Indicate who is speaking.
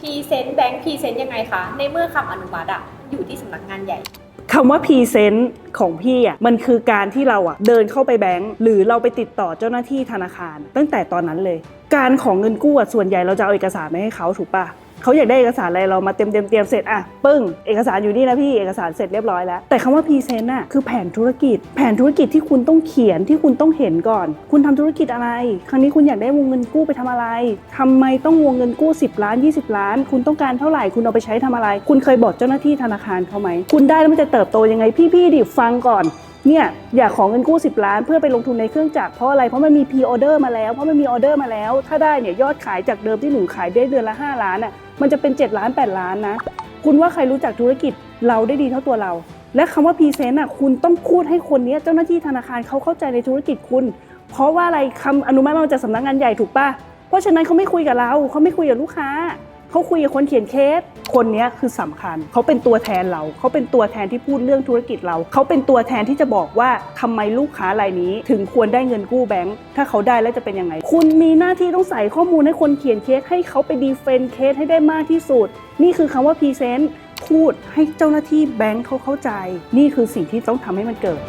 Speaker 1: พรีเซนต์แบงค์พรีเซนต์ยังไงคะ ในเมื่อคำอนุมัติอะอยู่ที่สำนักงานใหญ่
Speaker 2: คำว่าพรีเซนต์ของพี่อะมันคือการที่เราอะเดินเข้าไปแบงก์หรือเราไปติดต่อเจ้าหน้าที่ธนาคาร ตั้งแต่ตอนนั้นเลย การของเงินกู้อะส่วนใหญ่เราจะเอาเอกสารมาให้เขาถูกปะ เขาอยากได้เอกสารอะไรเรามาเต็มเต็มเตรียมเสร็จอะปึ้งเอกสารอยู่นี่นะพี่เอกสารเสร็จเรียบร้อยแล้ว แต่คำว่าพรีเซนต์อะคือแผนธุรกิจ แผนธุรกิจที่คุณต้องเขียนที่คุณต้องเห็นก่อน คุณทำธุรกิจอะไร ครั้งนี้คุณอยากได้วงเงินกู้ไปทำอะไรทำไมต้องวงเงินกู้ 10 ล้าน 20 ล้าน คุณต้องการเท่าไหร่คุณเอาไปใช้ทำอะไร คุณเคยบอกเจ้าหน้าที่ธนาคารเขาไหมคุณได้แล้วมันจะเติบโตยังไงพี่ๆดิฟังก่อน เนี่ยอยากของเงินกู้ 10 ล้านเพื่อไปลงทุนในเครื่องจักรเพราะอะไรเพราะมันมีพ r ออเดอร์มาแล้วเพราะมันมีออเดอร์มาแล้ว ถ้าได้เนี่ยยอดขายจากเดิมที่หนูขายได้เดือนละ 5 ล้านอะมันจะเป็น 7 ล้าน 8 ล้านนะ คุณว่าใครรู้จักธุรกิจเราได้ดีเท่าตัวเรา และคำว่าพรีเซนต์อะคุณต้องพูดให้คนนี้เจ้าหน้าที่ธนาคารเขาเข้าใจในธุรกิจคุณ เพราะว่าอะไรคำอนุมัติมาจากสำนักงานใหญ่ถูกปะเพราะฉะนั้นเขาไม่คุยกับเราเขาไม่คุยกับลูกค้า เขาคุยกับคนเขียนเคส คนนี้คือสำคัญ เขาเป็นตัวแทนเรา เขาเป็นตัวแทนที่พูดเรื่องธุรกิจเรา เขาเป็นตัวแทนที่จะบอกว่าทำไมลูกค้ารายนี้ ถึงควรได้เงินกู้แบงค์ ถ้าเขาได้แล้วจะเป็นยังไง คุณมีหน้าที่ต้องใส่ข้อมูลให้คนเขียนเคสให้เขาไปดีเฟนเคสให้ได้มากที่สุด นี่คือคำว่าพรีเซนต์พูดให้เจ้าหน้าที่แบงค์เขาเข้าใจ นี่คือสิ่งที่ต้องทำให้มันเกิด